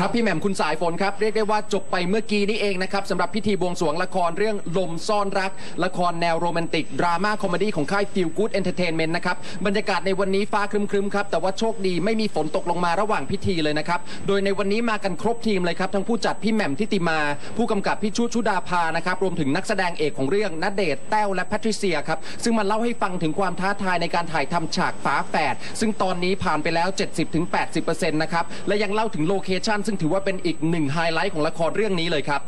ครับพี่แหม่มคุณสายฝนครับเรียกได้ว่าจบไปเมื่อกี้นี่เองนะครับสำหรับพิธีบวงสรวงละครเรื่องลมซ่อนรัก ละครแนวโรแมนติก ดราม่าคอมเมดี้ของค่าย Feel Good Entertainment นะครับบรรยากาศในวันนี้ฟ้าครึมๆครับแต่ว่าโชคดีไม่มีฝนตกลงมาระหว่างพิธีเลยนะครับโดยในวันนี้มากันครบทีมเลยครับทั้งผู้จัดพี่แหม่มทิติมา ผู้กำกับพี่ชุชุดาภานะครับรวมถึงนักแสดงเอกของเรื่องณเดชน์แต้วและแพทริเซียครับซึ่งมาเล่าให้ฟังถึงความท้าทายในการถ่ายทำฉากฝาแฝดซึ่งตอนนี้ผ่านไปแล้ว 70-80%นะครับและยังเล่าถึงโลเคชั่นซึ่งถือว่าเป็นอีกหนึ่งไฮไลท์ของละครเรื่องนี้เลยครับ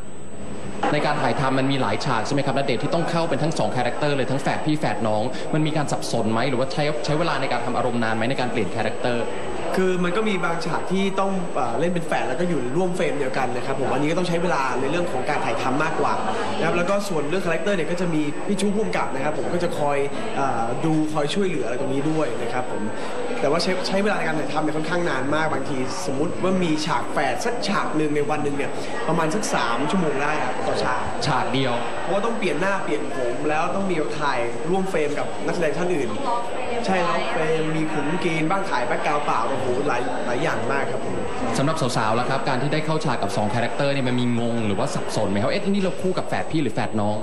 ในการถ่ายทำมันมีหลายฉากใช่ไหมครับณเดชที่ต้องเข้าเป็นทั้งสองคาแรคเตอร์เลยทั้งแฝดพี่แฝดน้อง มันมีการสับสนไหมหรือว่าใช้ใช้เวลาในการทำอารมณ์นานไหมในการเปลี่ยนคาแรคเตอร์ คือมันก็มีบางฉากที่ต้องเอ่อเล่นเป็นแฝดแล้วก็อยู่ร่วมเฟรมเดียวกันนะครับผมอันนี้ก็ต้องใช้เวลาในเรื่องของการถ่ายทำมากกว่านะครับแล้วก็ส่วนเรื่องคาแรคเตอร์เนี่ยก็จะมีพี่ชูพุ่มกับนะครับผมก็จะคอยเออดูคอยช่วยเหลืออะไรตรงนี้ด้วยนะครับผมแต่ว่าใช้ใช้เวลาในการถ่ายทำเนี่ยค่อนข้างนานมากบางที สมมุติว่ามีฉากแฝดสักฉากหนึ่งในวันหนึ่งเนี่ยประมาณสักสามชั่วโมงได้ครับต่อฉาก ฉากเดียว เพราะว่าต้องเปลี่ยนหน้าเปลี่ยนผมแล้วต้องมีถ่ายร่วมเฟรมกับนักแสดงท่านอื่น ใช่แล้วเฟรมมีขุนกรีนบ้างถ่ายแบ็กกราวด์เปล่าโอ้โหหลายหลายอย่างมากครับผมสำหรับสาวๆแล้วครับ การที่ได้เข้าฉากกับ2คาแรคเตอร์เนี่ยมันมีงงหรือว่าสับสนไหมครับ เอ๊ะนี่เราคู่กับแฝดพี่หรือแฝดน้อง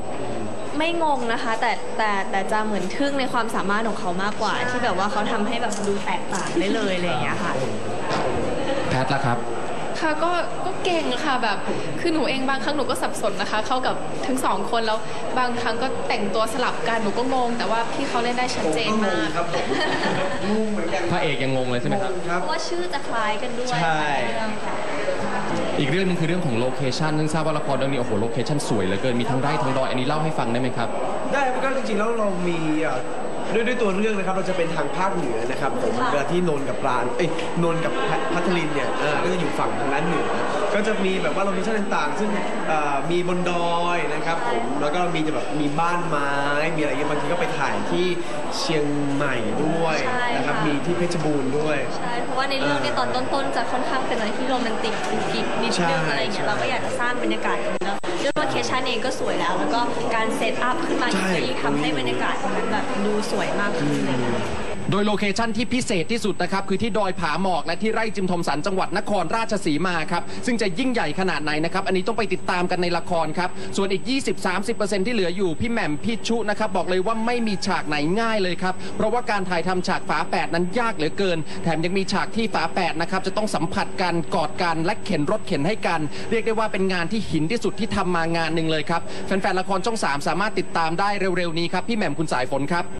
ไม่งงนะคะ แต่แต่แต่จะเหมือนทึ่งในความสามารถของเขามากกว่า ที่แบบว่าเขาทำให้แบบดูแตกต่างได้เลยอะไรอย่างเงี้ยค่ะ แพทละครับ ค่ะก็ก็เก่งค่ะแบบคือหนูเองบางครั้งหนูก็สับสนนะคะ เข้ากับทั้งสองคนแล้วบางครั้งก็แต่งตัวสลับกันหนูก็งง แต่ว่าพี่เขาเล่นได้ชัดเจนมากครับผมงงเหมือนกันพระเอกยังงงเลยใช่ไหมครับครับเพราะว่าชื่อจะคล้ายกันด้วยใช่เรื่องค่ะอีกเรื่องหนึงคือเรื่องของโลเคชันซึ่งทราบว่าละครเรื่องนี้โอ้โหโลเคชันสวยเหลือเกินมีทั้งไร่ทั้งดอยอันนี้เล่าให้ฟังได้ไหมครับได้ครับก็จริงๆแล้วเรามีเอ่อ ด้วยด้วยตัวเรื่องนะครับเราจะเป็นทางภาคเหนือนะครับผมค่ะเวลาที่นนท์กับปราณเอ้ยนนท์กับพัพัทลินเนี่ยเอ่อก็จะอยู่ฝั่งทางด้านเหนือ ก็จะมีแบบว่าโลเคชั่นต่างๆ ซึ่งเอ่อมีบนดอยนะครับผมแล้วก็มีจะแบบมีบ้านไม้ มีอะไรเงี้ยบางทีก็ไปถ่ายที่เชียงใหม่ด้วยนะครับมีที่เพชรบูรณ์ด้วย ใช่เพราะว่าในเรื่องในตอนต้นๆจะค่อนข้างเป็นอะไรที่โรแมนติกกุ๊กกิ๊กนิดใช่นึงอะไรเงี้ยเราก็อยากจะสร้างบรรยากาศตรงนี้แล้ว ด้วยโลเคชั่นเองก็สวยแล้ว แล้วก็การเซตอัพขึ้นมาใช่ที่ทำให้บรรยากาศตรงนั้นแบบดูสวยมากขึ้นอะไรเงี้ย โดยโลเคชันที่พิเศษที่สุดนะครับ คือที่ดอยผาหมอกและที่ไร่จิมทอมสันจังหวัดนครราชสีมาครับ ซึ่งจะยิ่งใหญ่ขนาดไหนนะครับ อันนี้ต้องไปติดตามกันในละครครับ ส่วนอีก 20-30%ที่เหลืออยู่ พี่แหม่มพี่ชุนะครับ บอกเลยว่าไม่มีฉากไหนง่ายเลยครับ เพราะว่าการถ่ายทำฉากฝาแฝดนั้นยากเหลือเกิน แถมยังมีฉากที่ฝาแฝดนะครับจะต้องสัมผัสกันกอดกันและเข็นรถเข็นให้กัน เรียกได้ว่าเป็นงานที่หินที่สุดที่ทำมางานหนึ่งเลยครับแฟนๆละครช่องสามสามารถติดตามได้เร็วๆนี้ครับพี่แหม่มคุณสายฝนครับ